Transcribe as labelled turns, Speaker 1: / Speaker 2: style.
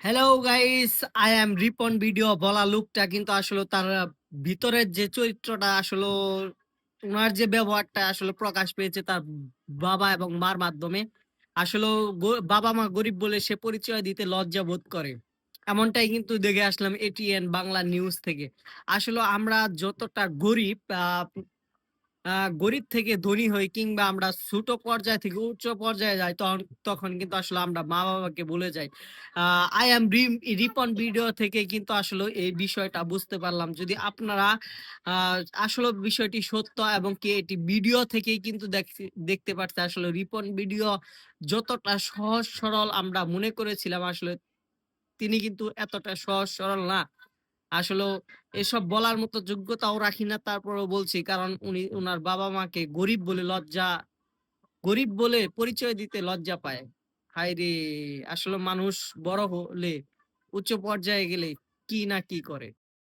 Speaker 1: Hello guys I am Ripon video বলা লুকটা কিন্তু আসলে তার ভিতরের যে চরিত্রটা আসলে ওনার যে ব্যবহারটা আসলে প্রকাশ পেয়েছে তার বাবা এবং মার মাধ্যমে, আসলে বাবা মা গরিব বলে সে পরিচয় দিতে লজ্জা বোধ করে। এমনটাই কিন্তু দেখে আসলাম এটিএন বাংলা নিউজ থেকে। আসলে আমরা যতটা গরিব আহ, গরিব থেকে ধনী হই কিংবা আমরা ছোট পর্যায় থেকে উচ্চ পর্যায়ে যাই তখন তখন কিন্তু আসলে আমরা মা বাবাকে বলে যাই আই এম রিপন ভিডিও থেকে কিন্তু আসলে এই বিষয়টা বুঝতে পারলাম। যদি আপনারা আসলে বিষয়টি সত্য এবং কি এটি ভিডিও থেকেই কিন্তু দেখতে- পারছে আসলে রিপন ভিডিও যতটা সহজ সরল আমরা মনে করেছিলাম আসলে তিনি কিন্তু এতটা সহজ সরল না। আসলে এসব বলার মতো যোগ্যতাও রাখি না, তারপরেও বলছি। কারণ উনি, উনার বাবা মাকে গরিব বলে লজ্জা, গরিব বলে পরিচয় দিতে লজ্জা পায়। হায় রে! আসলে মানুষ বড় হলে উচ্চ পর্যায়ে গেলে কি না কি করে?